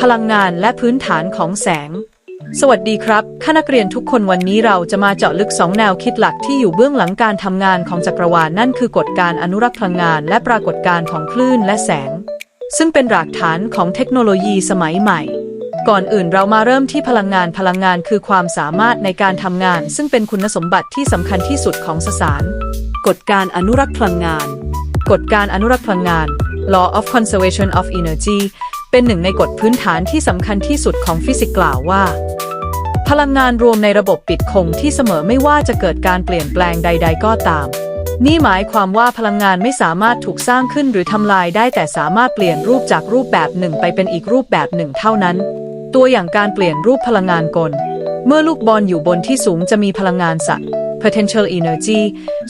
พลังงานและพื้นฐานของแสง สวัสดีครับคณะนักเรียนทุกคนวันนี้เราจะมาเจาะลึกสองแนวคิดหลักที่อยู่เบื้องหลังการทำงานของจักรวาลนั่นคือกฎการอนุรักษ์พลังงาน และปรากฏการณ์ของคลื่นและแสง ซึ่งเป็นรากฐานของเทคโนโลยีสมัยใหม่ ก่อนอื่นเรามาเริ่มที่พลังงานพลังงานคือความสามารถในการทำงาน ซึ่งเป็นคุณสมบัติที่สำคัญที่สุดของสสาร กฎการอนุรักษ์พลังงาน กฎการอนุรักษ์พลังงาน Law of Conservation of Energy เป็นหนึ่งในกฎพื้นฐานที่สำคัญที่สุดของฟิสิกส์กล่าวว่า พลังงานรวมในระบบปิดคงที่เสมอไม่ว่าจะเกิดการเปลี่ยนแปลงใด ๆ ก็ตาม นี่หมายความว่าพลังงานไม่สามารถถูกสร้างขึ้นหรือทำลายได้แต่สามารถเปลี่ยนรูปจากรูปแบบหนึ่งไปเป็นอีกรูปแบบหนึ่งเท่านั้น ตัวอย่างการเปลี่ยนรูปพลังงานกล เมื่อลูกบอลอยู่บนที่สูงจะมีพลังงานสัก potential energy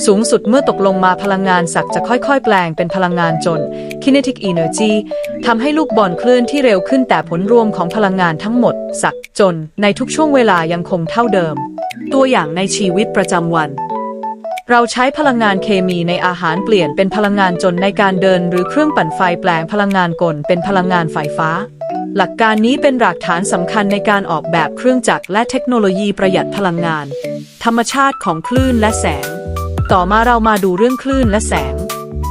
สูงสุดเมื่อตกลงมาพลังงานสักจะค่อยๆ แปลงเป็นพลังงานจน kinetic energy ทำให้ลูกบอลเคลื่อนที่เร็วขึ้นแต่ผลรวมของพลังงานทั้งหมดสักจน ในทุกช่วงเวลายังคงเท่าเดิม ตัวอย่างในชีวิตประจำวันเราใช้พลังงานเคมีในอาหารเปลี่ยนเป็นพลังงานจนในการเดิน หรือเครื่องปั่นไฟแปลงพลังงานกลเป็นพลังงานไฟฟ้า หลักการนี้เป็นรากฐานสำคัญในการออกแบบเครื่องจักรและเทคโนโลยีประหยัดพลังงาน ธรรมชาติของคลื่นและแสง ต่อมาเรามาดูเรื่องคลื่นและแสง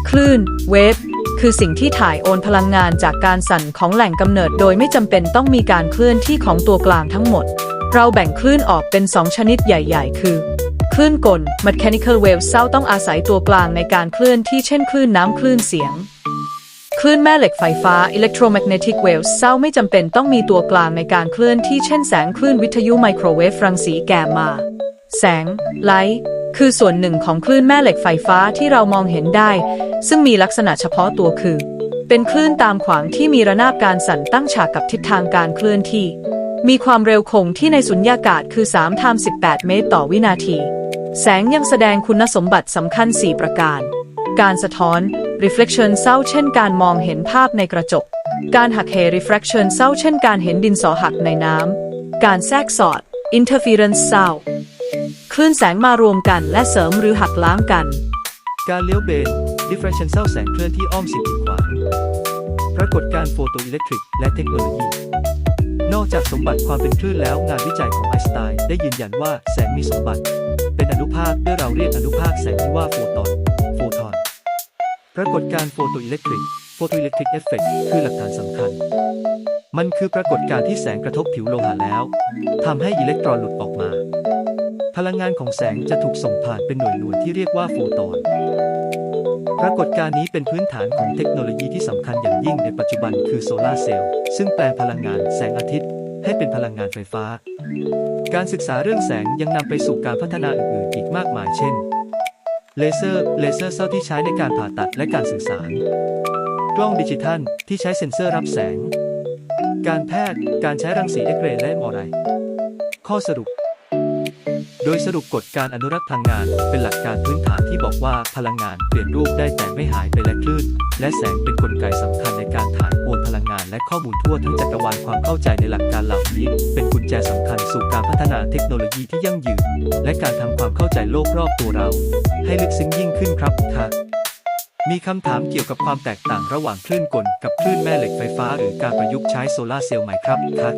คลื่น เวฟคือสิ่งที่ถ่ายโอนพลังงานจากการสั่นของแหล่งกำเนิด โดยไม่จำเป็นต้องมีการเคลื่อนที่ของตัวกลางทั้งหมด เราแบ่งคลื่นออกเป็นสองชนิดใหญ่ ๆ คือ คลื่นกล mechanical waves เศร้าต้องอาศัยตัวกลางในการเคลื่อนที่เช่นคลื่นน้ำคลื่นเสียง ลื่นแม่เหล็กไฟฟ้า electromagnetic waves เศร้าไม่จำเป็นต้องมีตัวกลางในการเคลื่อนที่เช่นแสงคลื่นวิทยุไมโครเวฟรังสีแกมมา แสง ไลท์คือส่วนหนึ่งของคลื่นแม่เหล็กไฟฟ้าที่เรามองเห็นได้ ซึ่งมีลักษณะเฉพาะตัวคือ เป็นคลื่นตามขวางที่มีระนาบการสั่นตั้งฉากกับทิศทางการเคลื่อนที่ มีความเร็วคงที่ในสุญญากาศคือ3ทาม18 เมตรต่อวินาที แสงยังแสดงคุณสมบัติสำคัญ 4 ประการ การสะท้อน reflection เศร้าเช่นการมองเห็นภาพในกระจก การหักเห refraction เศร้าเช่นการเห็นดินสอหักในน้ำ การแทรกสอด interference เศร้าคลื่นแสงมารวมกันและเสริมหรือหักล้างกัน การเลี้ยวเบน differential แสงเคลื่อนที่อ้อมสิ่งกีดขวางปรากฏการ์โฟโตอิเล็กทริก และเทคโนโลยี นอกจากสมบัติความเป็นคลื่นแล้วงานวิจัยของไอน์สไตน์ได้ยืนยันว่าแสงมีสมบัติ เป็นอนุภาคด้วยเราเรียกอนุภาคแสงนี้ว่าโฟตอน โฟทอน ปรากฏการณ์โฟโตอิเล็กทริกโฟโตอิเล็กทริกเอฟเฟกคือหลักฐานสำคัญ มันคือปรากฏการณ์ที่แสงกระทบผิวโลหะแล้วทำให้อิเล็กตรอนหลุดออกมา พลังงานของแสงจะถูกส่งผ่านเป็นหน่วยหน่วยที่เรียกว่าโฟตอน ปรากฏการณ์นี้เป็นพื้นฐานของเทคโนโลยีที่สำคัญอย่างยิ่งในปัจจุบันคือโซลาร์เซลล์ซึ่งแปลพลังงานแสงอาทิตย์ให้เป็นพลังงานไฟฟ้า การศึกษาเรื่องแสงยังนำไปสู่การพัฒนาอื่นๆอีกมากมายเช่น เลเซอร์ เลเซอร์เซลล์ที่ใช้ในการผ่าตัดและการสื่อสาร กล้องดิจิทัลที่ใช้เซ็นเซอร์รับแสง การแพทย์ การใช้รังสีเอ็กเรย์และมอไรข้อสรุป โดยสรุปกฎการอนุรักษ์พลังงานเป็นหลักการพื้นฐานที่บอกว่าพลังงานเปลี่ยนรูปได้แต่ไม่หายไปและคลื่น และแสงเป็นนกลไกสำคัญในการถ่ายโอนพลังงานและข้อมูลทั่วทั้งจักรวาลความเข้าใจในหลักการเหล่านี้ เป็นกุญแจสำคัญสู่การพัฒนาเทคโนโลยีที่ยั่งยืน และการทำความเข้าใจโลกรอบตัวเรา ให้ลึกซึ้งยิ่งขึ้นครับค่ะมีคำถามเกี่ยวกับความแตกต่างระหว่างคลื่นกลกับคลื่นแม่เหล็กไฟฟ้า หรือการประยุกต์ใช้โซลาร์เซลล์ไหมครับคะ